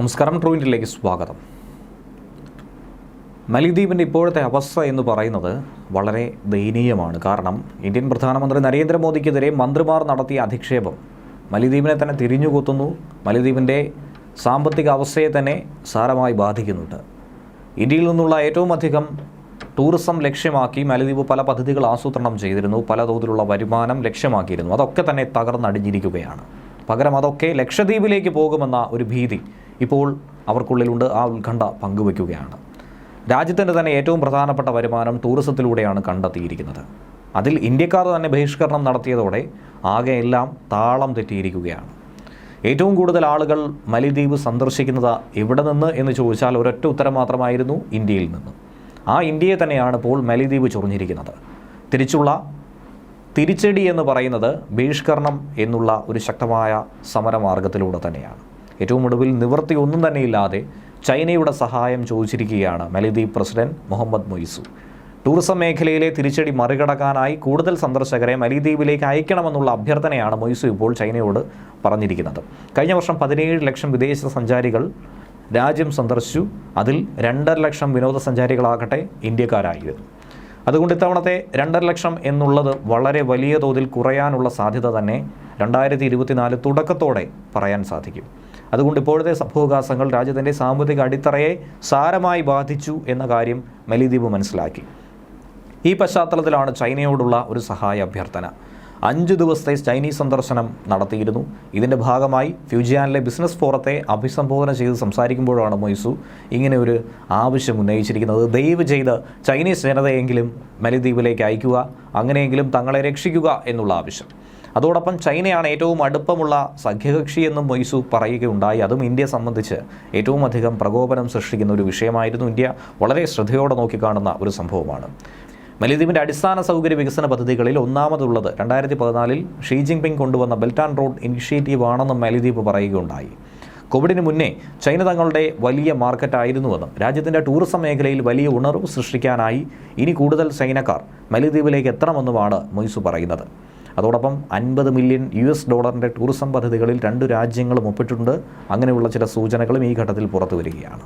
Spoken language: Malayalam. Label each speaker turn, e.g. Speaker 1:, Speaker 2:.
Speaker 1: നമസ്കാരം ട്രൂവിന്റിലേക്ക് സ്വാഗതം. മലിദ്വീപിന്റെ ഇപ്പോഴത്തെ അവസ്ഥ എന്ന് പറയുന്നത് വളരെ ദയനീയമാണ്. കാരണം ഇന്ത്യൻ പ്രധാനമന്ത്രി നരേന്ദ്രമോദിക്കെതിരെ മന്ത്രിമാർ നടത്തിയ അധിക്ഷേപം മലിദ്വീപിനെ തന്നെ തിരിഞ്ഞുകൂത്തുന്നു. മലിദ്വീപിന്റെ സാമ്പത്തിക അവസ്ഥയെ തന്നെ സാരമായി ബാധിക്കുന്നുണ്ട്. ഇന്ത്യയിൽ നിന്നുള്ള ഏറ്റവും അധികം ടൂറിസം ലക്ഷ്യമാക്കി മാലദ്വീപ് പല പദ്ധതികൾ ആസൂത്രണം ചെയ്തിരുന്നു. പല തോതിലുള്ള വരുമാനം ലക്ഷ്യമാക്കിയിരുന്നു. അതൊക്കെ തന്നെ തകർന്നടിഞ്ഞിരിക്കുകയാണ്. പകരം അതൊക്കെ ലക്ഷദ്വീപിലേക്ക് പോകുമെന്ന ഒരു ഭീതി ഇപ്പോൾ അവർക്കുള്ളിലുണ്ട് ആ ഉത്കണ്ഠ പങ്കുവയ്ക്കുകയാണ് രാജ്യത്തിന്റെ തന്നെ ഏറ്റവും പ്രധാനപ്പെട്ട വരുമാനം ടൂറിസത്തിലൂടെയാണ് കണ്ടെത്തിയിരിക്കുന്നത്. അതിൽ ഇന്ത്യക്കാർ തന്നെ ബഹിഷ്കരണം നടത്തിയതോടെ ആകെ എല്ലാം താളം തെറ്റിയിരിക്കുകയാണ്. ഏറ്റവും കൂടുതൽ ആളുകൾ മലിദ്വീപ് സന്ദർശിക്കുന്നത് എവിടെ നിന്ന് എന്ന് ചോദിച്ചാൽ ഒരൊറ്റ ഉത്തരം മാത്രമായിരുന്നു ഇന്ത്യയിൽ നിന്ന്. ആ ഇന്ത്യയെ തന്നെയാണ് ഇപ്പോൾ മലിദ്വീപ് ചൊറിഞ്ഞിരിക്കുന്നത്. തിരിച്ചുള്ള തിരിച്ചടി എന്ന് പറയുന്നത് ബഹിഷ്കരണം എന്നുള്ള ഒരു ശക്തമായ സമരമാർഗത്തിലൂടെ തന്നെയാണ്. ഏറ്റവും ഒടുവിൽ നിവൃത്തി ഒന്നും തന്നെ ഇല്ലാതെ ചൈനയുടെ സഹായം ചോദിച്ചിരിക്കുകയാണ് മലദ്വീപ് പ്രസിഡന്റ് മുഹമ്മദ് മൊയ്സു. ടൂറിസം മേഖലയിലെ തിരിച്ചടി മറികടക്കാനായി കൂടുതൽ സന്ദർശകരെ മലിദ്വീപിലേക്ക് അയക്കണമെന്നുള്ള അഭ്യർത്ഥനയാണ് മൊയ്സു ഇപ്പോൾ ചൈനയോട് പറഞ്ഞിരിക്കുന്നത്. കഴിഞ്ഞ വർഷം പതിനേഴ് ലക്ഷം വിദേശ സഞ്ചാരികൾ രാജ്യം സന്ദർശിച്ചു. അതിൽ രണ്ടര ലക്ഷം വിനോദസഞ്ചാരികളാകട്ടെ ഇന്ത്യക്കാരായിരുന്നു അതുകൊണ്ട് ഇത്തവണത്തെ രണ്ടര ലക്ഷം എന്നുള്ളത് വളരെ വലിയ തോതിൽ കുറയാനുള്ള സാധ്യത തന്നെ രണ്ടായിരത്തി ഇരുപത്തിനാല് തുടക്കത്തോടെ പറയാൻ സാധിക്കും. അതുകൊണ്ട് ഇപ്പോഴത്തെ സംഭവവികാസങ്ങൾ രാജ്യത്തിന്റെ സാമ്പത്തിക അടിത്തറയെ സാരമായി ബാധിച്ചു എന്ന കാര്യം മലിദ്വീപ് മനസ്സിലാക്കി. ഈ പശ്ചാത്തലത്തിലാണ് ചൈനയോടുള്ള ഒരു സഹായ അഭ്യർത്ഥന. അഞ്ച് ദിവസത്തെ ചൈനീസ് സന്ദർശനം നടത്തിയിരുന്നു. ഇതിന്റെ ഭാഗമായി ഫ്യൂജിയാനിലെ ബിസിനസ് ഫോറത്തെ അഭിസംബോധന ചെയ്ത് സംസാരിക്കുമ്പോഴാണ് മൊയ്സു ഇങ്ങനെ ഒരു ആവശ്യം ഉന്നയിച്ചിരിക്കുന്നത്. ദയവ് ചെയ്ത് ചൈനീസ് ജനതയെങ്കിലും മലിദ്വീപിലേക്ക് അയക്കുക അങ്ങനെയെങ്കിലും തങ്ങളെ രക്ഷിക്കുക എന്നുള്ള ആവശ്യം. അതോടൊപ്പം ചൈനയാണ് ഏറ്റവും അടുപ്പമുള്ള സഖ്യകക്ഷി എന്നും മൊയ്സു പറയുകയുണ്ടായി. അതും ഇന്ത്യയെ സംബന്ധിച്ച് ഏറ്റവും അധികം പ്രകോപനം സൃഷ്ടിക്കുന്ന ഒരു വിഷയമായിരുന്നു ഇന്ത്യ. വളരെ ശ്രദ്ധയോടെ നോക്കിക്കാണുന്ന ഒരു സംഭവമാണ്. മലിദ്വീപിന്റെ അടിസ്ഥാന സൗകര്യ വികസന പദ്ധതികളിൽ ഒന്നാമതുള്ളത് രണ്ടായിരത്തി പതിനാലിൽ ഷീ ജിൻപിങ് കൊണ്ടുവന്ന ബെൽറ്റ് ആൻഡ് റോഡ് ഇനിഷ്യേറ്റീവ് ആണെന്നും മലിദ്വീപ് പറയുകയുണ്ടായി. കോവിഡിന് മുന്നേ ചൈന തങ്ങളുടെ വലിയ മാർക്കറ്റായിരുന്നുവെന്നും രാജ്യത്തിന്റെ ടൂറിസം മേഖലയിൽ വലിയ ഉണർവ് സൃഷ്ടിക്കാനായി ഇനി കൂടുതൽ ചൈനക്കാർ മലിദ്വീപിലേക്ക് എത്തണമെന്നുമാണ് മൊയ്സു പറയുന്നത്. അതോടൊപ്പം അൻപത് മില്യൺ യു എസ് ഡോളറിന്റെ ടൂറിസം പദ്ധതികളിൽ രണ്ട് രാജ്യങ്ങളും ഒപ്പിട്ടിട്ടുണ്ട് അങ്ങനെയുള്ള ചില സൂചനകളും ഈ ഘട്ടത്തിൽ പുറത്തു വരികയാണ്.